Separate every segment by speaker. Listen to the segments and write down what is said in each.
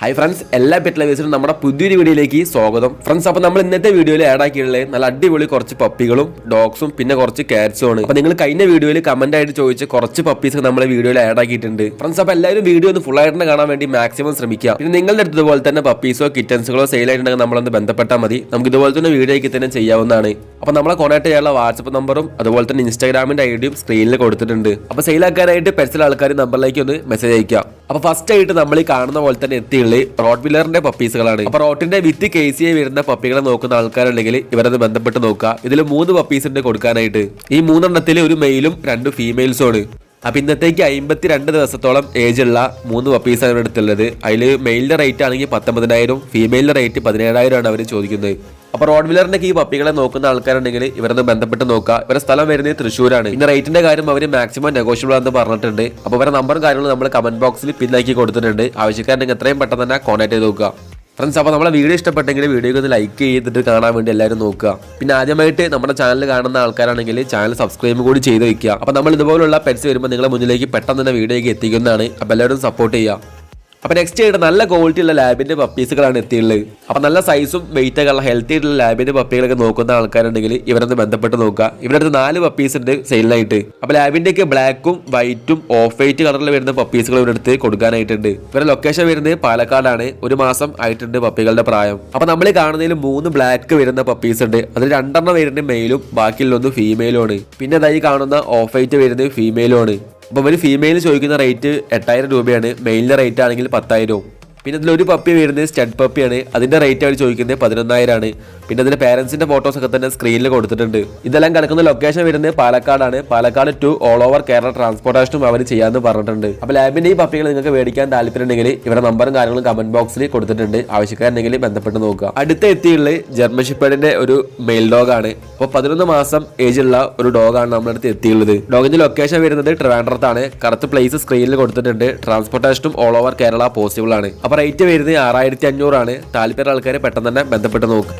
Speaker 1: High friends എല്ലാ pet ലവേഴ്സിനും നമ്മുടെ പുതിയൊരു വീഡിയോയിലേക്ക് സ്വാഗതം. ഫ്രണ്ട്സ് അപ്പോൾ നമ്മൾ ഇന്നത്തെ വീഡിയോയിൽ ആഡ് ആക്കിയിട്ടുള്ളത് നല്ല അടിപൊളി കുറച്ച് പപ്പികളും ഡോഗ്സും പിന്നെ കുറച്ച് കാറ്റ്സും ആണ്. അപ്പോൾ നിങ്ങൾ കഴിഞ്ഞ വീഡിയോയിൽ കമന്റ് ആയിട്ട് ചോദിച്ച കുറച്ച് പപ്പീസ് നമ്മളെ വീഡിയോയിൽ ആഡ് ആക്കിയിട്ടുണ്ട്. ഫ്രണ്ട്സ് അപ്പോൾ എല്ലാവരും വീഡിയോ ഒന്ന് ഫുൾ ആയിട്ട് കാണാൻ വേണ്ടി മാക്സിമം ശ്രമിക്കുക. പിന്നെ നിങ്ങളുടെ അടുത്ത് ഇതുപോലെ തന്നെ പപ്പീസോ കിറ്റൻസുകളോ സെയിൽ ആയിട്ടുണ്ടെങ്കിൽ നമ്മളൊന്ന് ബന്ധപ്പെട്ടാൽ മതി. നമുക്ക് ഇതുപോലെ തന്നെ വീഡിയോയ്ക്ക് തന്നെ ചെയ്യാവുന്നതാണ്. അപ്പോൾ നമ്മളെ കോൺടാക്ട് ചെയ്യാനുള്ള വാട്സപ്പ് നമ്പറും അതുപോലെ തന്നെ ഇൻസ്റ്റാഗ്രാമിന്റെ ഐഡിയും സ്ക്രീനിൽ കൊടുത്തിട്ടുണ്ട്. അപ്പോൾ സെയിൽ ആക്കാനായിട്ട് പെറ്റ്സിലെ ആൾക്കാർ നമ്പറിലേക്ക് ഒന്ന് മെസ്സേജ് അയക്കുക അപ്പോൾ ഫസ്റ്റ് ആയിട്ട് നമ്മൾ ഈ കാണുന്ന പോലെ തന്നെ എത്തിയുള്ളത് റോഡ് വില്ലറിന്റെ പപ്പീസുകളാണ് അപ്പൊ റോട്ടിന്റെ വിത്ത് കെ സി ഐ വരുന്ന പപ്പികളെ നോക്കുന്ന ആൾക്കാരുണ്ടെങ്കിൽ ഇവരത് ബന്ധപ്പെട്ട് നോക്കുക. ഇതിൽ മൂന്ന് പപ്പീസ് ഉണ്ട് കൊടുക്കാനായിട്ട്. ഈ മൂന്നെണ്ണത്തിൽ ഒരു മെയിലും രണ്ട് ഫീമെയിൽസും ആണ്. അപ്പൊ ഇന്നത്തേക്ക് അമ്പത്തി രണ്ട് ദിവസത്തോളം ഏജ് ഉള്ള മൂന്ന് പപ്പീസാണ് ഇവിടെ അടുത്തുള്ളത്. അതിൽ മെയിലിന്റെ റേറ്റ് ആണെങ്കിൽ പത്തൊമ്പതിനായിരം ഫീമെയിലിന്റെ റേറ്റ് പതിനേഴായിരം ആണ് അവർ ചോദിക്കുന്നത്. അപ്പൊ റോഡ് വില്ലറിന്റെ ഈ പപ്പികളെ നോക്കുന്ന ആൾക്കാരുണ്ടെങ്കിൽ ഇവരൊന്ന് ബന്ധപ്പെട്ട് നോക്കുക ഇവരുടെ സ്ഥലം വരുന്നത് തൃശ്ശൂരാണ്. ഇന്ന് റേറ്റിന്റെ കാര്യം അവർ മാക്സിമം നെഗോഷ്യബിൾ ആണെന്ന് പറഞ്ഞിട്ടുണ്ട്. അപ്പൊ ഇവരുടെ നമ്പറും കാര്യങ്ങളും നമ്മൾ കമന്റ് ബോക്സിൽ പിന്നാക്കി കൊടുത്തിട്ടുണ്ട്. ആവശ്യക്കാരുണ്ടെങ്കിൽ എത്രയും പെട്ടെന്ന് തന്നെ കോൺടാക്ട് ചെയ്ത് നോക്കുക. ഫ്രണ്ട്സ് അപ്പോൾ നമ്മളെ വീഡിയോ ഇഷ്ടപ്പെട്ടെങ്കിൽ വീഡിയോക്ക് ഒന്ന് ലൈക്ക് ചെയ്തിട്ട് കാണാൻ വേണ്ടി എല്ലാവരും നോക്കുക. പിന്നെ ആദ്യമായിട്ട് നമ്മുടെ ചാനൽ കാണുന്ന ആൾക്കാരാണെങ്കിൽ ചാനൽ സബ്സ്ക്രൈബ് കൂടി ചെയ്ത് വയ്ക്കുക അപ്പോൾ നമ്മൾ ഇതുപോലുള്ള പെറ്റ്സ് വരുമ്പോൾ നിങ്ങളുടെ മുന്നിലേക്ക് പെട്ടെന്ന് തന്നെ വീഡിയോയ്ക്ക് എത്തിക്കുന്നതാണ്. അപ്പോൾ എല്ലാവരും സപ്പോർട്ട് ചെയ്യുക. അപ്പൊ നെക്സ്റ്റ് ആയിട്ട് നല്ല ക്വാളിറ്റി ഉള്ള ലാബിന്റെ പപ്പീസുകളാണ് എത്തിയുള്ളത് അപ്പൊ നല്ല സൈസും വെയിറ്റ് ഒക്കെ ഉള്ള ഹെൽത്തി ആയിട്ടുള്ള ലാബിന്റെ പപ്പികളൊക്കെ നോക്കുന്ന ആൾക്കാരുണ്ടെങ്കിൽ ഇവരൊന്ന് ബന്ധപ്പെട്ട് നോക്കുക. ഇവരുടെ അടുത്ത് നാല് പപ്പീസ് ഉണ്ട് സെയിലിനായിട്ട് അപ്പൊ ലാബിന്റെ ഒക്കെ ബ്ലാക്കും വൈറ്റും ഓഫ് വൈറ്റ് കളറിൽ വരുന്ന പപ്പീസുകൾ ഇവരുടെ അടുത്ത് കൊടുക്കാനായിട്ടുണ്ട്. ഇവരുടെ ലൊക്കേഷൻ വരുന്നത് പാലക്കാടാണ്. ഒരു മാസം ആയിട്ടുണ്ട് പപ്പികളുടെ പ്രായം. അപ്പൊ നമ്മൾ കാണുന്നതിൽ മൂന്ന് ബ്ലാക്ക് വരുന്ന പപ്പീസ് ഉണ്ട്. അതിൽ രണ്ടെണ്ണം വരുന്നത് മെയിലും ബാക്കിയുള്ളൊന്ന് ഫീമെയിലും ആണ്. പിന്നെ അതായി കാണുന്ന ഓഫ് വൈറ്റ് വരുന്നത് ഫീമെയിലും ആണ്. അപ്പോൾ ഒരു ഫീമെയിൽ ചോദിക്കുന്ന റേറ്റ് എട്ടായിരം രൂപയാണ്. മെയിലിന്റെ റേറ്റ് ആണെങ്കിൽ പത്തായിരവും. പിന്നെ ഇതിലൊരു പപ്പി വരുന്നത് സ്റ്റഡ് പപ്പിയാണ് അതിന്റെ റേറ്റ് അവർ ചോദിക്കുന്നത് പതിനൊന്നായിരമാണ് പിന്നെ അതിന്റെ പേരൻസിന്റെ ഫോട്ടോസൊക്കെ തന്നെ സ്ക്രീനിൽ കൊടുത്തിട്ടുണ്ട്. ഇതെല്ലാം കിടക്കുന്ന ലൊക്കേഷൻ വരുന്നത് പാലക്കാടാണ്. Palakkad to all over Kerala ട്രാൻസ്പോർട്ടേഷനും അവർ ചെയ്യാമെന്ന് പറഞ്ഞിട്ടുണ്ട്. അപ്പോൾ ലാബിന്റെ ഈ പപ്പികൾ നിങ്ങൾക്ക് മേടിക്കാൻ താല്പര്യമുണ്ടെങ്കിൽ ഇവരുടെ നമ്പറും കാര്യങ്ങളും കമന്റ് ബോക്സിൽ കൊടുത്തിട്ടുണ്ട്. ആവശ്യക്കാരുണ്ടെങ്കിൽ ബന്ധപ്പെട്ട് നോക്കുക. അടുത്ത എത്തിയുള്ള ജർമ്മൻ ഷിപ്പേഡിന്റെ ഒരു മെയിൽ ഡോഗാണ് അപ്പോൾ പതിനൊന്ന് മാസം ഏജ് ഉള്ള ഒരു ഡോഗാണ് നമ്മുടെ അടുത്ത് എത്തിയുള്ളത് ഡോഗിന്റെ ലൊക്കേഷൻ വരുന്നത് ട്രിവാൻഡ്രത്താണ്. കറക്റ്റ് പ്ലേസ് സ്ക്രീനിൽ കൊടുത്തിട്ടുണ്ട്. ട്രാൻസ്പോർട്ടേഷനും ഓൾ ഓവർ കേരള പോസിബിൾ ആണ്. അപ്പോൾ റേറ്റ് വരുന്നത് ആറായിരത്തി അഞ്ഞൂറാണ് താല്പര്യം ആൾക്കാരെ പെട്ടെന്ന് തന്നെ ബന്ധപ്പെട്ട് നോക്കുക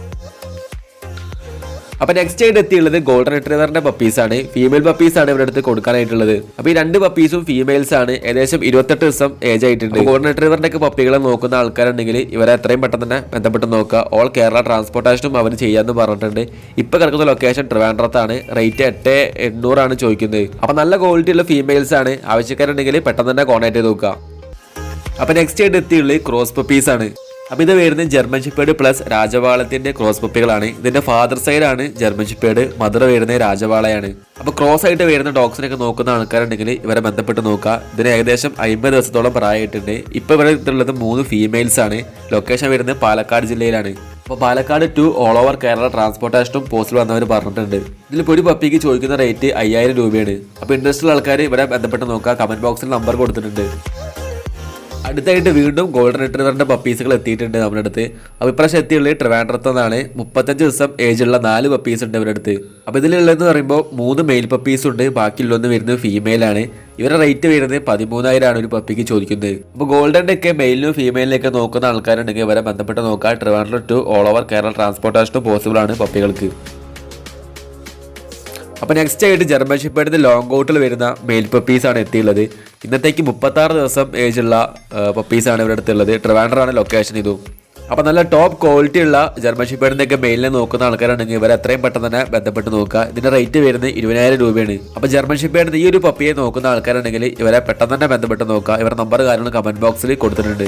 Speaker 1: അപ്പൊ നെക്സ്റ്റ് ആയിട്ട് എത്തിയുള്ളത് ഗോൾഡൻ റിട്രീവറിന്റെ പപ്പീസ് ആണ്. ഫീമെയിൽ പപ്പീസ് ആണ് ഇവിടെ അടുത്ത് കൊടുക്കാനായിട്ടുള്ളത്. അപ്പോൾ ഈ രണ്ട് പപ്പീസും ഫീമെയിൽസ് ആണ്. ഏകദേശം ഇരുപത്തെട്ട് ദിവസം ഏജ് ആയിട്ടുണ്ട്. ഗോൾഡൻ റിട്രീവറിന്റെ ഒക്കെ പപ്പികളെ നോക്കുന്ന ആൾക്കാരുണ്ടെങ്കിൽ ഇവരെ എത്രയും പെട്ടെന്ന് തന്നെ ബന്ധപ്പെട്ട് നോക്കുക. ഓൾ കേരള ട്രാൻസ്പോർട്ടേഷനും അവർ ചെയ്യാമെന്ന് പറഞ്ഞിട്ടുണ്ട്. ഇപ്പോൾ കിടക്കുന്ന ലൊക്കേഷൻ ട്രിവാൻഡ്രത്താണ് റേറ്റ് എട്ട് എണ്ണൂറാണ് ചോദിക്കുന്നത്. അപ്പൊ നല്ല ക്വാളിറ്റി ഉള്ള ഫീമെയിൽസ് ആണ്. ആവശ്യക്കാരുണ്ടെങ്കിൽ പെട്ടെന്ന് തന്നെ കോൺടാക്ട് ചെയ്ത് നോക്കുക. അപ്പൊ നെക്സ്റ്റ് ആയിട്ട് എത്തിയുള്ളത് ക്രോസ് പപ്പീസ് ആണ്. അപ്പൊ ഇത് വരുന്നത് ജർമ്മൻ ഷിപ്പേഡ് പ്ലസ് രാജവാളത്തിന്റെ ക്രോസ് പപ്പികളാണ് ഇതിന്റെ ഫാദർ സൈഡ് ആണ് ജർമ്മൻ ഷിപ്പേഡ് മദർ വരുന്നത് രാജവാളയാണ്. അപ്പൊ ക്രോസ് ആയിട്ട് വരുന്ന ഡോഗ്സിനൊക്കെ നോക്കുന്ന ആൾക്കാരുണ്ടെങ്കിൽ ഇവരെ ബന്ധപ്പെട്ട് നോക്കുക ഇതിന് ഏകദേശം അമ്പത് ദിവസത്തോളം പ്രായമായിട്ടുണ്ട്. ഇപ്പൊ ഇവിടെ ഉള്ളത് മൂന്ന് ഫീമെയിൽസ് ആണ്. ലൊക്കേഷൻ വരുന്നത് പാലക്കാട് ജില്ലയിലാണ്. അപ്പോൾ Palakkad to all over Kerala ട്രാൻസ്പോർട്ടേഷനും പോസ്റ്റിൽ വന്നവർ പറഞ്ഞിട്ടുണ്ട്. ഇതിലിപ്പോൾ ഒരു പപ്പിക്ക് ചോദിക്കുന്ന റേറ്റ് അയ്യായിരം രൂപയാണ്. അപ്പോൾ ഇൻട്രസ്റ്റ് ഉള്ള ആൾക്കാർ ഇവരെ ബന്ധപ്പെട്ട് നോക്കുക കമന്റ് ബോക്സിൽ നമ്പർ കൊടുത്തിട്ടുണ്ട്. അടുത്തായിട്ട് വീണ്ടും ഗോൾഡൻ റിട്രീവറിന്റെ പപ്പീസുകൾ എത്തിയിട്ടുണ്ട് നമ്മുടെ അടുത്ത്. അപ്പോൾ ഇപ്രാവശ്യം എത്തിയുള്ളത് ട്രിവാൻഡ്രത്ത് നിന്നാണ് മുപ്പത്തഞ്ച് ദിവസം ഏജ് ഉള്ള നാല് പപ്പീസ് ഉണ്ട് ഇവരുടെ അടുത്ത്. അപ്പോൾ ഇതിലുള്ളതെന്ന് പറയുമ്പോൾ മൂന്ന് മെയിൽ പപ്പീസ് ഉണ്ട്. ബാക്കിയുള്ളൊന്ന് വരുന്നത് ഫീമെയിലാണ് ഇവരുടെ റേറ്റ് വരുന്നത് പതിമൂന്നായിരമാണ് ഒരു പപ്പിക്ക് ചോദിക്കുന്നത്. അപ്പോൾ ഗോൾഡന്റെ ഒക്കെ മെയിലിനും ഫീമെയിലിനൊക്കെ നോക്കുന്ന ആൾക്കാരുണ്ടെങ്കിൽ ഇവരെ ബന്ധപ്പെട്ട് നോക്കാം. Trivandrum to all over Kerala ട്രാൻസ്പോർട്ടേഷനും possible ആണ് പപ്പികൾക്ക് അപ്പോൾ നെക്സ്റ്റ് ആയിട്ട് ജർമ്മൻ ഷിപ്പേഡിന്റെ ലോങ് ഔട്ടിൽ വരുന്ന മെയിൽ പപ്പീസ് ആണ് എത്തിയുള്ളത്. ഇന്നത്തേക്ക് മുപ്പത്താറ് ദിവസം ഏജ് ഉള്ള പപ്പീസ് ആണ് ഇവിടെ അടുത്തുള്ളത്. ട്രിവാൻഡ്രം ആണ് ലൊക്കേഷൻ ഇതും. അപ്പോൾ നല്ല ടോപ്പ് ക്വാളിറ്റി ഉള്ള ജർമ്മൻ ഷിപ്പേഡിന്റെ ഒക്കെ മെയിലിനെ നോക്കുന്ന ആൾക്കാരാണെങ്കിൽ ഇവരെ എത്രയും പെട്ടെന്ന് തന്നെ ബന്ധപ്പെട്ട് നോക്കുക. ഇതിന്റെ റേറ്റ് വരുന്നത് ഇരുപതിനായിരം രൂപയാണ്. അപ്പോൾ ജർമ്മൻ ഷിപ്പേഡിന്റെ ഈ ഒരു പപ്പിയെ നോക്കുന്ന ആൾക്കാരാണെങ്കിൽ ഇവരെ പെട്ടെന്ന് തന്നെ ബന്ധപ്പെട്ട് നോക്കുക. ഇവരുടെ നമ്പർ കാര്യങ്ങൾ കമന്റ് ബോക്സിൽ കൊടുത്തിട്ടുണ്ട്.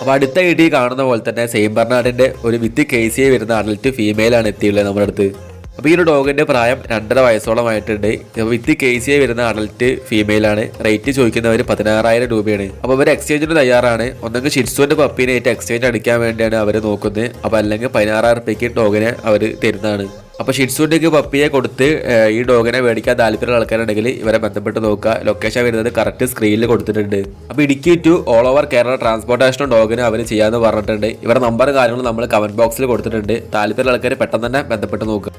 Speaker 1: അപ്പോൾ അടുത്തായിട്ട് ഈ കാണുന്ന പോലെ തന്നെ സെയിം ബർണാഡിന്റെ ഒരു വിത്ത് കേസിയെ വരുന്ന അഡൽട്ട് ഫീമെയിലാണ് എത്തിയുള്ളത് നമ്മുടെ അടുത്ത്. അപ്പോൾ ഈ ഒരു ഡോഗിന്റെ പ്രായം രണ്ടര വയസ്സോളമായിട്ടുണ്ട്. വിത്ത് കെ സി ഐ വരുന്ന അഡൾട്ട് ഫീമെയിൽ ആണ്. റേറ്റ് ചോദിക്കുന്നവർ പതിനാറായിരം രൂപയാണ്. അപ്പോൾ അവർ എക്സ്ചേഞ്ചിന് തയ്യാറാണ്. ഒന്നെങ്കിൽ ഷിറ്റ്സുവിന്റെ പപ്പീനായിട്ട് എക്സ്ചേഞ്ച് അടിക്കാൻ വേണ്ടിയാണ് അവർ നോക്കുന്നത്. അപ്പോൾ അല്ലെങ്കിൽ പതിനാറായിരം റുപ്യക്ക് ഡോഗിനെ അവർ തരുന്നതാണ്. അപ്പോൾ ഷിറ്റ്സുവിന്റെയൊക്കെ പപ്പിയെ കൊടുത്ത് ഈ ഡോഗിനെ മേടിക്കാൻ താല്പര്യമുള്ള ആൾക്കാരുണ്ടെങ്കിൽ ഇവരെ ബന്ധപ്പെട്ട് നോക്കുക. ലൊക്കേഷൻ വരുന്നത് കറക്റ്റ് സ്ക്രീനിൽ കൊടുത്തിട്ടുണ്ട്. അപ്പോൾ Idukki to all over Kerala transportation ഡോഗിനെ അവർ ചെയ്യാമെന്ന് പറഞ്ഞിട്ടുണ്ട്. ഇവരുടെ നമ്പർ കാര്യങ്ങളും നമ്മൾ കമന്റ് ബോക്സിൽ കൊടുത്തിട്ടുണ്ട്. താല്പര്യമുള്ള ആൾക്കാർ പെട്ടെന്ന് തന്നെ ബന്ധപ്പെട്ട് നോക്കുക.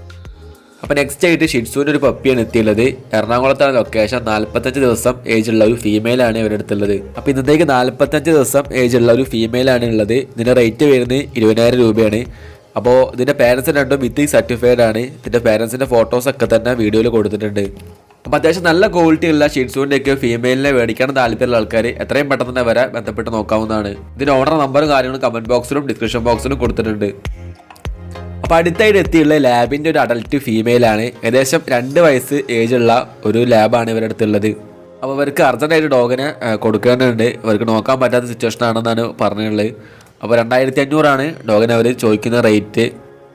Speaker 1: അപ്പോൾ നെക്സ്റ്റ് ആയിട്ട് ഷിറ്റ്സുവിന്റെ ഒരു പപ്പിയാണ് എത്തിയുള്ളത്. എറണാകുളത്താണ് ലൊക്കേഷൻ നാൽപ്പത്തഞ്ച് ദിവസം ഏജ് ഉള്ള ഒരു ഫീമെയിലാണ് ഇവരുടെ അടുത്തുള്ളത്. അപ്പോൾ ഇന്നത്തേക്ക് നാൽപ്പത്തഞ്ച് ദിവസം ഏജ് ഉള്ള ഒരു ഫീമെയിലാണ് ഉള്ളത്. ഇതിന്റെ റേറ്റ് വരുന്നത് ഇരുപതിനായിരം രൂപയാണ്. അപ്പോൾ ഇതിന്റെ പാരൻസ് രണ്ടും വിത്ത് സർട്ടിഫൈഡ് ആണ്. ഇതിന്റെ പേരൻസിന്റെ ഫോട്ടോസ് ഒക്കെ തന്നെ വീഡിയോയിൽ കൊടുത്തിട്ടുണ്ട്. അപ്പോൾ അത്യാവശ്യം നല്ല ക്വാളിറ്റി ഉള്ള ഷീറ്റ്സുവിന്റെ ഒക്കെ ഫീമെയിലിനെ മേടിക്കാൻ താല്പര്യമുള്ള ആൾക്കാർ എത്രയും പെട്ടെന്ന് തന്നെ വരെ ബന്ധപ്പെട്ട് നോക്കാവുന്നതാണ്. ഇതിന് ഓർഡർ നമ്പറും കാര്യങ്ങളും കമന്റ് ബോക്സിലും ഡിസ്ക്രിപ്ഷൻ ബോക്സിലും കൊടുത്തിട്ടുണ്ട്. അപ്പോൾ അടുത്തായിട്ട് എത്തിയുള്ള ലാബിന്റെ ഒരു അഡൽട്ട് ഫീമെയിലാണ് ഏകദേശം രണ്ട് വയസ്സ് ഏജ് ഉള്ള ഒരു ലാബാണ് ഇവരുടെ അടുത്തുള്ളത്. അപ്പോൾ ഇവർക്ക് അർജന്റായിട്ട് ഡോഗിനെ കൊടുക്കേണ്ടതുണ്ട് ഇവർക്ക് നോക്കാൻ പറ്റാത്ത സിറ്റുവേഷൻ ആണെന്നാണ് പറഞ്ഞിട്ടുള്ളത്. അപ്പോൾ രണ്ടായിരത്തി അഞ്ഞൂറാണ് ഡോഗിന് അവർ ചോദിക്കുന്ന റേറ്റ്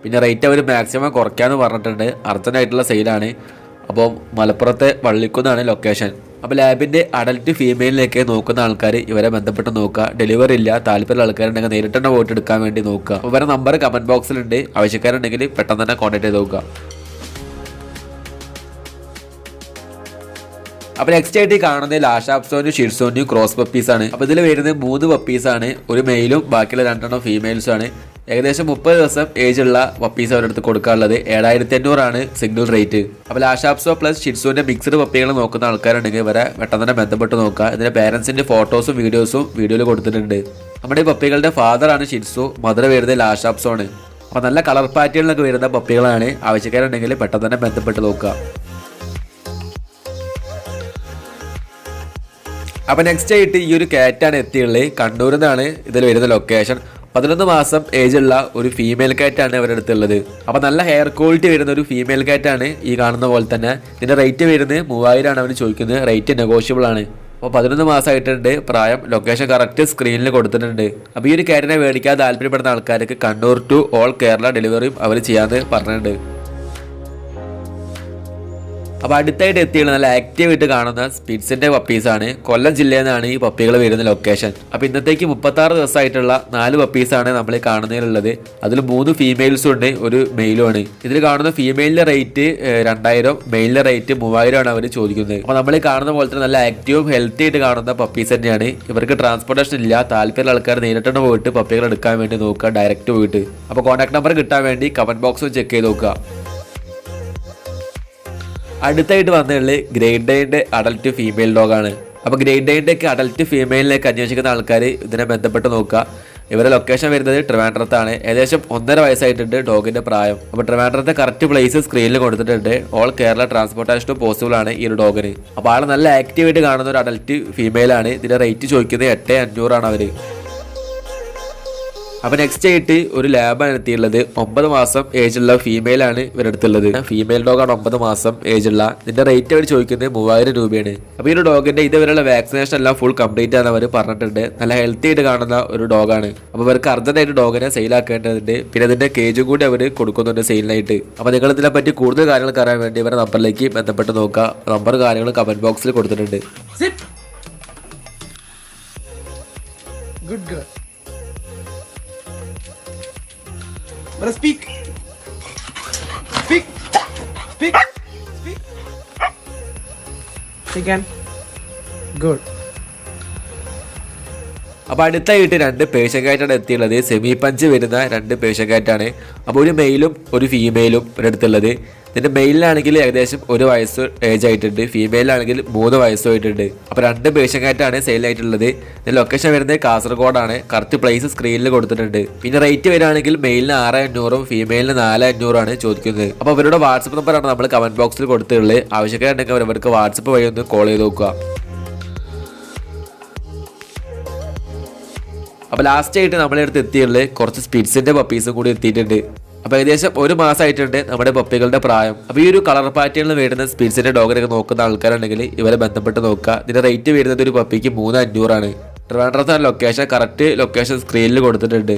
Speaker 1: പിന്നെ റേറ്റ് അവർ മാക്സിമം കുറയ്ക്കാമെന്ന് പറഞ്ഞിട്ടുണ്ട്. അർജന്റായിട്ടുള്ള സെയിലാണ് അപ്പോൾ മലപ്പുറത്തെ വള്ളിക്കുന്നാണ് ലൊക്കേഷൻ അപ്പോൾ ലാബിന്റെ അഡൽട്ട് ഫീമെയിലിലേക്ക് നോക്കുന്ന ആൾക്കാർ ഇവരെ ബന്ധപ്പെട്ട് നോക്കുക. ഡെലിവറി ഇല്ല താല്പര്യമുള്ള ആൾക്കാരുണ്ടെങ്കിൽ നേരിട്ട് തന്നെ വോട്ട് എടുക്കാൻ വേണ്ടി നോക്കുക. ഇവരെ നമ്പർ കമന്റ് ബോക്സിലുണ്ട് ആവശ്യക്കാരുണ്ടെങ്കിൽ പെട്ടെന്ന് തന്നെ കോൺടാക്ട് ചെയ്ത് നോക്കുക. അപ്പോൾ നെക്സ്റ്റ് ആയിട്ട് കാണുന്നത് ലാഷാപ്സോനും ഷിർസോനും ക്രോസ് പപ്പീസാണ് അപ്പോൾ ഇതിൽ വരുന്നത് മൂന്ന് പപ്പീസാണ് ഒരു മെയിലും ബാക്കിയുള്ള രണ്ടെണ്ണം ഫീമെയിൽസും ആണ്. ഏകദേശം മുപ്പത് ദിവസം ഏജ് ഉള്ള പപ്പീസ് അവരടുത്ത് കൊടുക്കാനുള്ളത്. ഏഴായിരത്തി അഞ്ഞൂറാണ് സിംഗിൾ റേറ്റ് അപ്പോൾ ലാഷാപ്സോ പ്ലസ് ഷിറ്റ്സുവിന്റെ മിക്സഡ് പപ്പികൾ നോക്കുന്ന ആൾക്കാരുണ്ടെങ്കിൽ വരെ പെട്ടെന്ന് തന്നെ ബന്ധപ്പെട്ട് നോക്കുക. ഇതിന്റെ പേരൻസിന്റെ ഫോട്ടോസും വീഡിയോസും വീഡിയോയിൽ കൊടുത്തിട്ടുണ്ട്. നമ്മുടെ ഈ പപ്പികളുടെ ഫാദറാണ് ഷിറ്റ്സു മദർ വരുന്നത് ലാഷാപ്സോ ആണ്. അപ്പോൾ നല്ല കളർ പാറ്റേണിലൊക്കെ വരുന്ന പപ്പികളാണ് ആവശ്യക്കാരുണ്ടെങ്കിൽ പെട്ടെന്ന് തന്നെ ബന്ധപ്പെട്ട് നോക്കുക. അപ്പോൾ നെക്സ്റ്റ് ആയിട്ട് ഈ ഒരു കാറ്റാണ് എത്തിയുള്ളത്. കണ്ണൂരിൽ നിന്നാണ് ഇതിൽ വരുന്ന ലൊക്കേഷൻ പതിനൊന്ന് മാസം ഏജ് ഉള്ള ഒരു ഫീമെയിൽ കാറ്റാണ് അവരുടെ അടുത്തുള്ളത്. അപ്പോൾ നല്ല ഹെയർ ക്വാളിറ്റി വരുന്ന ഒരു ഫീമെയിൽ കാറ്റാണ് ഈ കാണുന്ന പോലെ തന്നെ. ഇതിന്റെ റേറ്റ് വരുന്നത് മൂവായിരമാണ് അവർ ചോദിക്കുന്നത്. റേറ്റ് നെഗോഷ്യബിൾ ആണ്. അപ്പോൾ പതിനൊന്ന് മാസമായിട്ടുണ്ട് പ്രായം ലൊക്കേഷൻ കറക്റ്റ് സ്ക്രീനിൽ കൊടുത്തിട്ടുണ്ട്. അപ്പോൾ ഈ ഒരു കാറ്റിനെ മേടിക്കാൻ താല്പര്യപ്പെടുന്ന ആൾക്കാർക്ക് കണ്ണൂർ ടു ഓൾ കേരള ഡെലിവറിയും അവർ ചെയ്യാമെന്ന് പറഞ്ഞിട്ടുണ്ട്. അപ്പോൾ അടുത്തായിട്ട് എത്തിയുള്ള നല്ല ആക്റ്റീവായിട്ട് കാണുന്ന സ്പിറ്റ്സിന്റെ പപ്പീസാണ് കൊല്ലം ജില്ലയിൽ നിന്നാണ് ഈ പപ്പികൾ വരുന്ന ലൊക്കേഷൻ അപ്പോൾ ഇന്നത്തേക്ക് മുപ്പത്താറ് ദിവസമായിട്ടുള്ള നാല് പപ്പീസാണ് നമ്മൾ കാണുന്നതിലുള്ളത് അതിൽ മൂന്ന് ഫീമെയിൽസും ഉണ്ട് ഒരു മെയിലും ആണ്. ഇതിൽ കാണുന്ന ഫീമെയിലിന്റെ റേറ്റ് രണ്ടായിരം മെയിലിന്റെ റേറ്റ് മൂവായിരം ആണ് അവർ ചോദിക്കുന്നത്. അപ്പോൾ നമ്മൾ കാണുന്ന പോലെ തന്നെ നല്ല ആക്റ്റീവും ഹെൽത്തി ആയിട്ട് കാണുന്ന പപ്പീസ് തന്നെയാണ്. ഇവർക്ക് ട്രാൻസ്പോർട്ടേഷൻ ഇല്ല താല്പര്യമുള്ള ആൾക്കാർ നേരിട്ട് പോയിട്ട് പപ്പികൾ എടുക്കാൻ വേണ്ടി നോക്കുക ഡയറക്റ്റ് പോയിട്ട്. അപ്പോൾ കോൺടാക്ട് നമ്പർ കിട്ടാൻ വേണ്ടി കമന്റ് ബോക്സും ചെക്ക് ചെയ്ത് നോക്കുക. അടുത്തായിട്ട് വന്നിട്ടുള്ളത് ഗ്രേറ്റ് ഡേന്റെ അഡൽറ്റ് ഫീമെയിൽ ഡോഗാണ് അപ്പോൾ ഗ്രേറ്റ് ഡേന്റെ ഒക്കെ അഡൽറ്റ് ഫീമെയിലിലേക്ക് അന്വേഷിക്കുന്ന ആൾക്കാർ ഇതിനെ ബന്ധപ്പെട്ട് നോക്കുക ഇവരെ ലൊക്കേഷൻ വരുന്നത് ട്രിവാൻഡ്രത്താണ്. ഏകദേശം ഒന്നര വയസ്സായിട്ടുണ്ട് ഡോഗിന്റെ പ്രായം. അപ്പോൾ ട്രിവാൻഡ്രത്തെ കറക്റ്റ് പ്ലേസ് സ്ക്രീനിൽ കൊടുത്തിട്ടുണ്ട്. ഓൾ കേരള ട്രാൻസ്പോർട്ടേഷനും പോസിബിൾ ആണ് ഈ ഒരു ഡോഗിന് അപ്പോൾ ആൾ നല്ല ആക്റ്റീവായിട്ട് കാണുന്ന ഒരു അഡൽറ്റ് ഫീമെയിലാണ് ഇതിന്റെ റേറ്റ് ചോദിക്കുന്നത് എട്ട് അഞ്ഞൂറാണ് അവർ അപ്പൊ നെക്സ്റ്റ് ആയിട്ട് ഒരു ലാബാണ് എത്തിയുള്ളത് ഒമ്പത് മാസം ഏജ് ഉള്ള ഫീമെയിൽ ആണ് ഇവരെടുത്തുള്ളത് ഫീമെയിൽ ഡോഗാണ് ഒമ്പത് മാസം ഏജ് ഉള്ള. ഇതിന്റെ റേറ്റ് അവർ ചോദിക്കുന്നത് മൂവായിരം രൂപയാണ്. അപ്പൊ ഈ ഒരു ഡോഗിന്റെ ഇതുവരെയുള്ള വാക്സിനേഷൻ എല്ലാം ഫുൾ കംപ്ലീറ്റ് ആണ് അവർ പറഞ്ഞിട്ടുണ്ട്. നല്ല ഹെൽത്തി ആയിട്ട് കാണുന്ന ഒരു ഡോഗാണ് അപ്പൊ ഇവർക്ക് അർജന്റായിട്ട് ഡോഗിനെ സെയിൽ ആക്കേണ്ടതുണ്ട്. പിന്നെ ഇതിന്റെ കേജും കൂടി അവർ കൊടുക്കുന്നുണ്ട് സെയിലിനായിട്ട് അപ്പൊ നിങ്ങൾ ഇതിനെ പറ്റി കൂടുതൽ കാര്യങ്ങൾ അറിയാൻ വേണ്ടി ഇവരുടെ നമ്പറിലേക്ക് ബന്ധപ്പെട്ട് നോക്കുക. നമ്പർ കാര്യങ്ങൾ കമന്റ് ബോക്സിൽ കൊടുത്തിട്ടുണ്ട്.
Speaker 2: Good Good But speak. Speak. Speak. Speak. Again. Good.
Speaker 1: അപ്പോൾ അടുത്തായിട്ട് രണ്ട് പേഷ്യക്കാറ്റാണ് എത്തിയുള്ളത്. സെമി പഞ്ച് വരുന്ന രണ്ട് പേഷ്യക്കാറ്റാണ് അപ്പോൾ ഒരു മെയിലും ഒരു ഫീമെയിലും ഒരിടത്തുള്ളത് ഇതിന്റെ മെയിലിലാണെങ്കിൽ ഏകദേശം ഒരു വയസ്സ് ഏജ് ആയിട്ടുണ്ട്. ഫീമെയിലാണെങ്കിൽ മൂന്ന് വയസ്സും ആയിട്ടുണ്ട്. അപ്പോൾ രണ്ട് പേഷ്യക്കാറ്റാണ് സെയിലായിട്ടുള്ളത് ഇതിന്റെ ലൊക്കേഷൻ വരുന്നത് കാസർഗോഡാണ്. കറക്റ്റ് പ്ലേസ് സ്ക്രീനിൽ കൊടുത്തിട്ടുണ്ട്. പിന്നെ റേറ്റ് വരികയാണെങ്കിൽ മെയിലിന് ആറ് അഞ്ഞൂറും ഫീമെയിലിന് നാല് അഞ്ഞൂറാണ് ചോദിക്കുന്നത്. അപ്പോൾ അവരുടെ വാട്സപ്പ് നമ്പറാണ് നമ്മൾ കമന്റ് ബോക്സിൽ കൊടുത്തിട്ടുള്ളത്. ആവശ്യക്കാരുണ്ടെങ്കിൽ അവർക്ക് വാട്സപ്പ് വഴി ഒന്ന് കോൾ ചെയ്ത് നോക്കുക. അപ്പോൾ ലാസ്റ്റ് ആയിട്ട് നമ്മളെ അടുത്ത് എത്തിയുള്ളത് കുറച്ച് സ്പിറ്റ്സിന്റെ പപ്പീസും കൂടി എത്തിയിട്ടുണ്ട്. അപ്പോൾ ഏകദേശം ഒരു മാസമായിട്ടുണ്ട് നമ്മുടെ പപ്പികളുടെ പ്രായം. അപ്പോൾ ഈ ഒരു കളർ പാറ്റേണിൽ വരുന്ന സ്പിറ്റ്സിന്റെ ഡോഗിനൊക്കെ നോക്കുന്ന ആൾക്കാരുണ്ടെങ്കിൽ ഇവരെ ബന്ധപ്പെട്ട് നോക്കുക. ഇതിന്റെ റേറ്റ് വരുന്നത് ഒരു പപ്പിക്ക് മൂന്ന് അഞ്ഞൂറാണ്. ട്രിവാൻഡ്രത്താണ് ലൊക്കേഷൻ കറക്റ്റ് ലൊക്കേഷൻ സ്ക്രീനിൽ കൊടുത്തിട്ടുണ്ട്.